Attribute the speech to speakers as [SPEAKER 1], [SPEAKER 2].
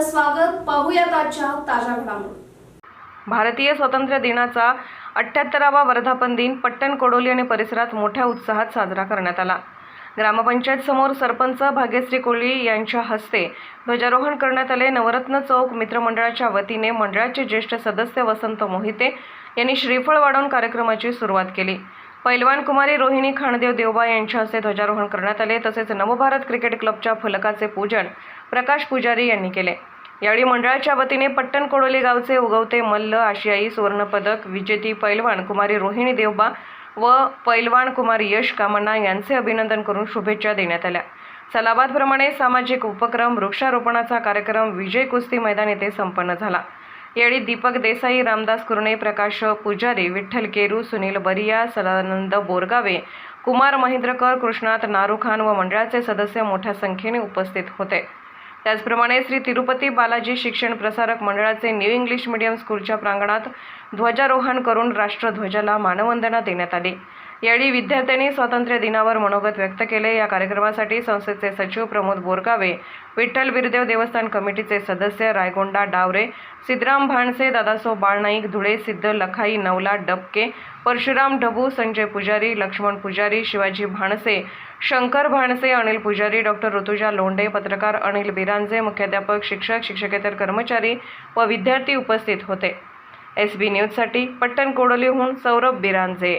[SPEAKER 1] स्वागत पाहूयात आजच्या ताज्या घडामोडी.
[SPEAKER 2] भारतीय स्वातंत्र्य दिनाचा अठ्ठ्याहत्तरावा वर्धापन दिन पट्टण कोडोली आणि परिसरात मोठ्या उत्साहात साजरा करण्यात आला. ग्रामपंचायत समोर सरपंच भाग्यश्री कोळी यांच्या हस्ते ध्वजारोहण करण्यात आले. नवरत्न चौक मित्रमंडळाच्या वतीने मंडळाचे ज्येष्ठ सदस्य वसंत मोहिते यांनी श्रीफळ वाढवून कार्यक्रमाची सुरुवात केली. पैलवान कुमारी रोहिणी खाणदेव देवबा यांच्या हस्ते ध्वजारोहण करण्यात आले. तसेच नवभारत क्रिकेट क्लबच्या फलकाचे पूजन प्रकाश पुजारी यांनी केले. यावेळी मंडळाच्या वतीने पट्टण कोडोली गावचे उगवते मल्ल आशियाई सुवर्णपदक विजेती पैलवान कुमारी रोहिणी देवबा व पैलवान कुमार यश कामना यांचे अभिनंदन करून शुभेच्छा देण्यात आल्या. सलाबादप्रमाणे सामाजिक उपक्रम वृक्षारोपणाचा कार्यक्रम विजय कुस्ती मैदान येथे संपन्न झाला. यावेळी दीपक देसाई रामदास कुरणे प्रकाश पुजारी विठ्ठल केरू सुनील बरिया सदानंद बोरगावे कुमार महेंद्रकर कृष्णात नारुखान व मंडळाचे सदस्य मोठ्या संख्येने उपस्थित होते. त्याचप्रमाणे श्री तिरुपती बालाजी शिक्षण प्रसारक मंडळाचे न्यू इंग्लिश मीडियम स्कूलच्या प्रांगणात ध्वजारोहण करून राष्ट्रध्वजाला मानवंदना देण्यात आली. यावेळी विद्यार्थ्यांनी स्वातंत्र्य दिनावर मनोगत व्यक्त केले. या कार्यक्रमासाठी संस्थेचे सचिव प्रमोद बोरगावे विठ्ठल बिरदेव देवस्थान कमिटीचे सदस्य रायगोंडा डावरे सिद्धराम भाणसे दादासो बाळनाईक धुळे सिद्ध लखाई नवला डबके परशुराम ढबू संजय पुजारी लक्ष्मण पुजारी शिवाजी भाणसे शंकर भाणसे अनिल पुजारी डॉक्टर ऋतुजा लोंढे पत्रकार अनिल बिरांजे मुख्याध्यापक शिक्षक शिक्षकेतर कर्मचारी व विद्यार्थी उपस्थित होते. एस बी न्यूजसाठी पट्टण कोडोलीहून सौरभ बिरांजे.